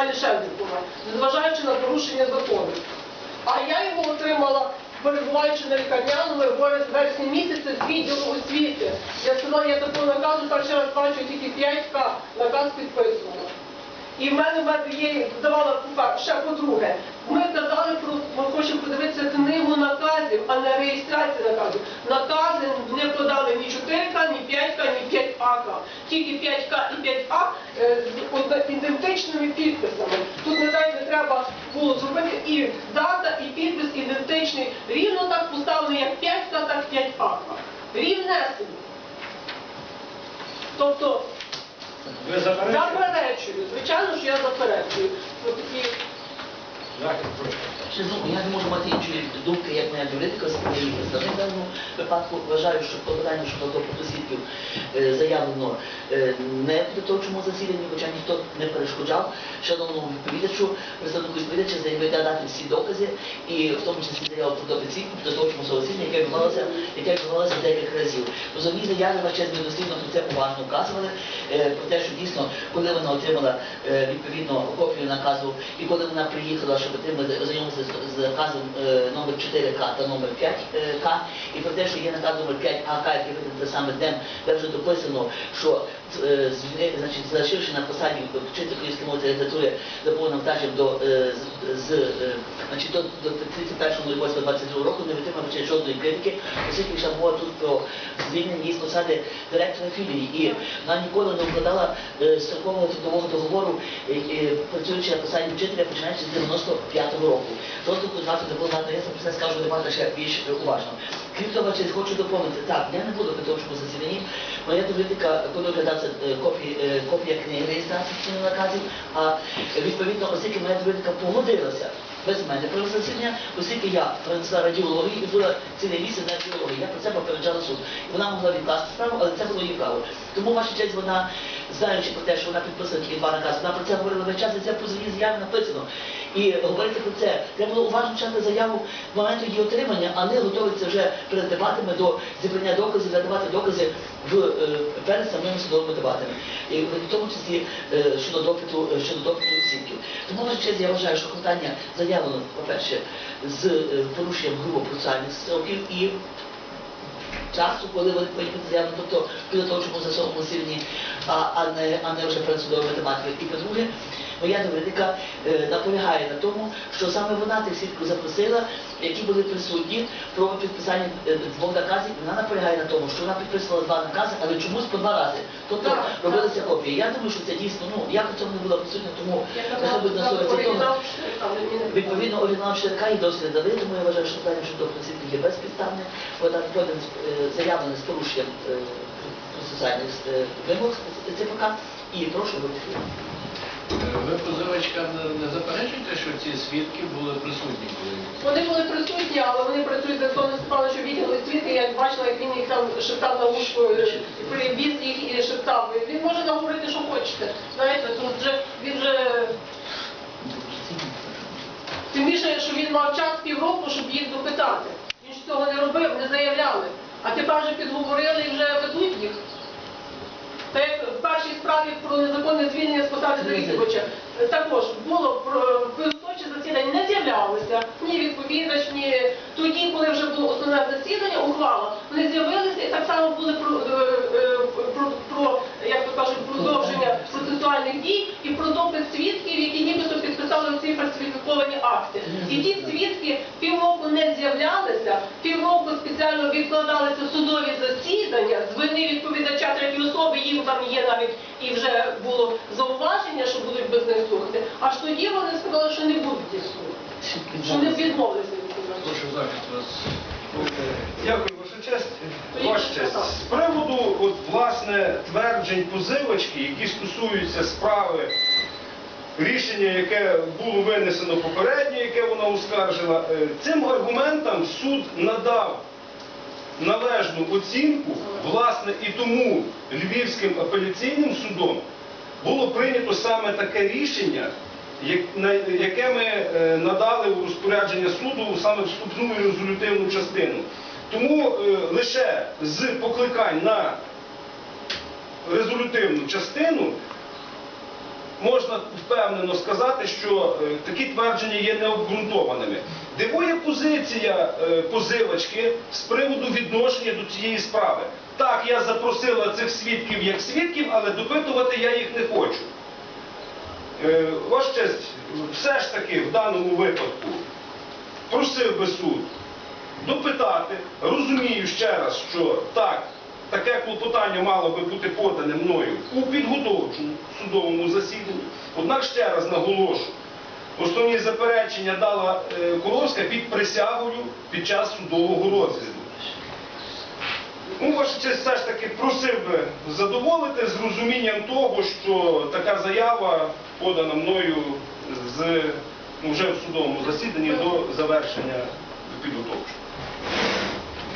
пані Шельдикова, незважаючи на порушення закону. А я його отримала, перебуваючи на лікарняному в верес- вересні місяці з відділу освіти. Я сказала, я такого наказу перший раз бачу тільки 5К, наказ підписувала. І в мене в мене є давала. Ще по-друге, ми казали про ми хочемо подивитися книгу наказів, а не реєстрацію наказів. Накази не подали ні 4К, ні 5К, ні 5АК. Тільки 5К і 5А е, з ідентичними підписами. Тут не дай не треба було зробити і дата, і підпис ідентичний. Рівно так поставлено як 5К, так 5АК. Рівнесені. Тобто? Заперечую, звичайно, що я заперечую. Ось такі Захід, прошу. Ще знову, я не можу мати іншої думки, як моя юридика, оскільки в даному випадку. Вважаю, що подання щодо допиту е, заявлено е, не в підготовчому засіданні, хоча ніхто не перешкоджав шановному відповідачу, представнику відповідача заявити дати всі докази, і в тому числі заяву про допит свідків підготовчому засіданні, яке відбувалося, яке відбувалося декілька разів. На честь ми дослідно про це уважно вказували, е, про те, що дійсно, коли вона отримала відповідно копію наказу, і коли вона приїхала, щоб отримати ознайомитися з, наказом е, номер 4К та номер 5К, і про те, що є наказ номер 5АК, який виданий саме днем, де вже дописано, що е, значить, залишивши на посаді вчитель української мови та літератури за повним стажем до, е, з, е, значить, до, до 31.08.22 року не витримав жодної критики, оскільки йшла мова тут про звільнення її з посади директора філії. І вона ніколи не укладала е, строкового трудового договору, е, е, працюючи на посаді вчителя, починаючи з 95-го року. Контракту не було надано, я про це скажу дебата ще більш е, уважно. Крім того, чи хочу доповнити, так, я не буду в підготовчому засіданні, моя політика, коли оглядався копія, е, копія книги реєстрації наказів, а е, відповідно, оскільки моя довідка погодилася без мене про засідання, оскільки я принесла радіологію і була цілий місяць на радіології, я про це попереджала суд. І вона могла відкласти справу, але це було її право. Тому ваша честь, вона, знаючи про те, що вона підписала тільки два накази, вона про це говорила весь час, і це в позовній заяві написано. І говорити про це, треба було уважно читати заяву в момент її отримання, а не готуватися вже перед дебатами до зібрання доказів, надавати докази в, е, перед самими судовими дебатами. І в тому числі е, щодо допиту, е, щодо допиту свідків. Тому ваша честь, я вважаю, що клопотання заявлено, по-перше, з е, порушенням грубо процесуальних строків і часу, коли вони повинні заявлені, тобто підготовчому засобному сильні, а, а, не, а не вже перед судовими тематиками. І по-друге, моя довідка е, наполягає на тому, що саме вона тих свідків запросила, які були присутні про підписання е, двох наказів. Вона наполягає на тому, що вона підписувала два накази, але чомусь по два рази. Тобто Так, робилися копії. Я думаю, що це дійсно, ну я при цьому не була присутня, тому особливо того. Відповідно, оригінал Ширка і досі не дали, тому я вважаю, що питання щодо просвітки є безпідставне, подан подан е, заявлений з порушенням е, процесуальних е, вимог ЦПК і прошу вирішити. Ви, позивачка, не- заперечуєте, що ці свідки були присутні, коли Вони були присутні, але вони працюють за Антоном Степановичем відділу освіти. Я бачила, як він їх там шептав на вушку, е, привіз їх і шептав. Він може наговорити, що хочете. Знаєте, тут вже він вже тим більше, що він мав час півроку, щоб їх допитати. Він ж цього не робив, не заявляли. А тепер вже підговорили і вже ведуть їх. Та як в першій справі про незаконне звільнення з посади завідувача е, також було про засідання, не з'являлося ні відповідач, ні тоді, коли вже було основне засідання, ухвала, вони з'явилися і так само були про, про, як то кажуть, продовження процесуальних дій і про допит свідків, які нібито підписали ці фальсифіковані акти. І ті свідки півроку не з'являлися, півроку спеціально відкладалися судові засідання з вини відповідача третьої особи, їм там є навіть і вже було зауваження, що будуть без них слухати. Аж тоді вони сказали, що не будуть їх слухати, що не відмовилися від цього. Дякую, ваша честь. Ваша честь. З приводу от, власне, тверджень позивочки, які стосуються справи, рішення, яке було винесено попередньо, яке вона оскаржила, е, цим аргументам суд надав належну оцінку, власне, і тому Львівським апеляційним судом було прийнято саме таке рішення, яке ми е, надали у розпорядження суду саме вступну і резолютивну частину. Тому е, лише з покликань на резолютивну частину, можна впевнено сказати, що е, такі твердження є необґрунтованими. Дивує позиція е, позивачки з приводу відношення до цієї справи. Так, я запросила цих свідків як свідків, але допитувати я їх не хочу. Е, честь, все ж таки в даному випадку просив би суд допитати, розумію ще раз, що так, таке клопотання мало би бути подане мною у підготовчому судовому засіданні. Однак ще раз наголошу, основні заперечення дала е, Коловська під присягою під час судового розгляду. Ну, ваша честь, все ж таки просив би задоволити з розумінням того, що така заява подана мною з, ну, вже в судовому засіданні до завершення підготовчого.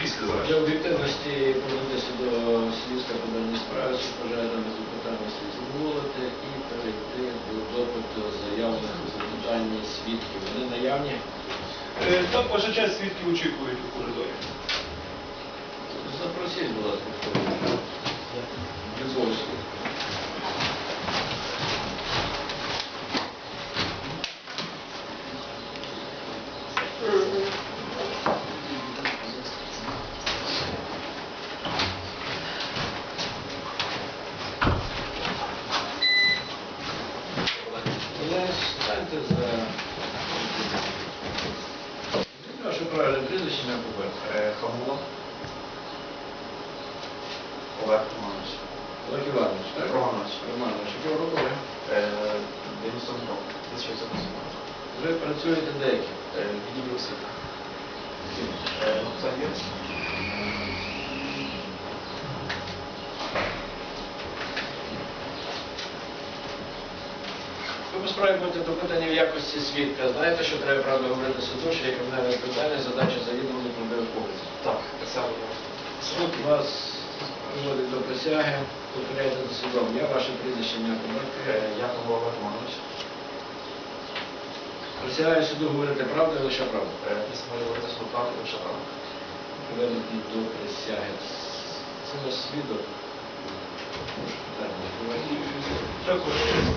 Після Для об'єктивності повернутися до слідства по даній справі, бажає дане запитання слід задоволити і перейти до допиту заявлених у запитанні свідків. Вони наявні. Е, Так, ваша честь, свідки очікують у коридорі. Запросіть, будь ласка, Визвольську. Але станьте за... Ваше прізвище не побачите. Хамула. Олег Романович. Олег Іванович, так? Романович. Романович, якого року ви? Е, 97 років. 1998 Ви працюєте деякі. Е, Відділ освіти. Е, Це будете допитані в якості свідка. Знаєте, що треба правда говорити суду, що є кримінальне питання, задача правдивих показів. Так, це було. Суд вас приводить до присяги, повторяйте за судом. Я ваше прізвище ім'я по батькові. Е, Яков Олег Романович. Присягаю суду говорити правду і лише правду. Е, Після говорити суду правду, лише правду. Приведені до присяги. Це ваш свідок. Питання.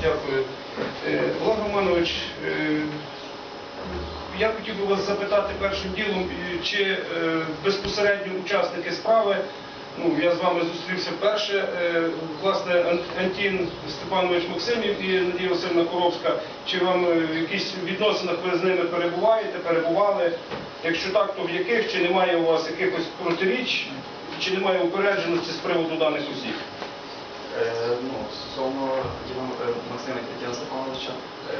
Дякую. Е, Олег Романович, е, я хотів би вас запитати першим ділом, е, чи безпосередньо учасники справи, ну, я з вами зустрівся вперше, власне, Антін Степанович Максимів і Надія Васильівна Коровська, чи вам в якихось відносинах ви з ними перебуваєте, перебували? Якщо так, то в яких, чи немає у вас якихось протиріч, чи немає упередженості з приводу даних осіб? Е, Ну, стосовно е, Максима Тетяна Степановича, е,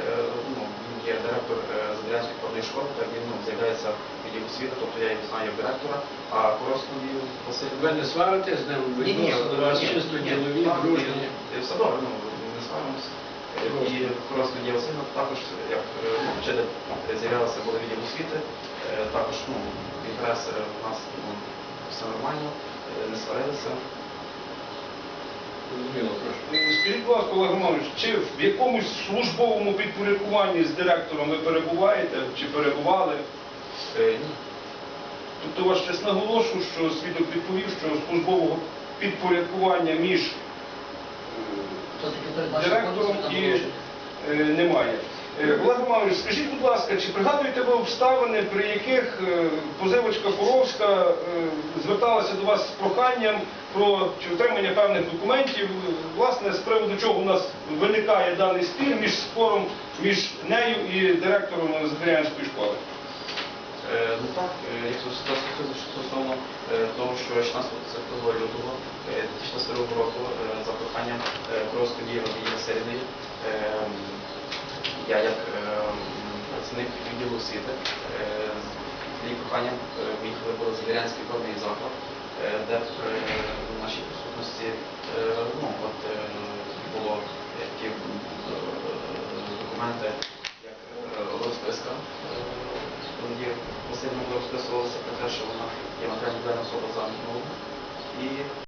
ну, він є директор Задорянської правої школи, так він ну, з'являється в відділі освіти, тобто я його знаю як директора, а Коровський Василь... Ви не сваритесь з ним? Ви Ні, ні, вас ні, чисто ні, ділові, дружні? Все добре, ну, не сваримося. І просто є Васильна також, як ну, вчитель з'являлася були відділ освіти, також ну, інтерес у нас ну, все нормально, не сварилися. Зрозуміло, прошу. Е, Скажіть, будь ласка, Олег Романович, чи в якомусь службовому підпорядкуванні з директором ви перебуваєте чи перебували? Е, Ні. Тобто ваш честь наголошу, що свідок відповів, що службового підпорядкування між е, Хто директором і наголошую. е, немає. Е, Олег Романович, скажіть, будь ласка, чи пригадуєте ви обставини, при яких е, позивачка Коровська е, зверталася до вас з проханням про отримання певних документів, е, власне, з приводу чого у нас виникає даний спір між спором між нею і директором Збірянської школи? Е, Ну так, е, якщо стосовно е, того, що 16 лютого е, 2022 року е, за проханням Кровської Дії е, я як е, працівник відділу освіти е, з її проханням виїхали в Зілянський певний заклад, де при нашій присутності е, ну, от, було ті документи, як розписка. Є Василь розписувалася про те, що вона є матеріально особа замкнула. минулого.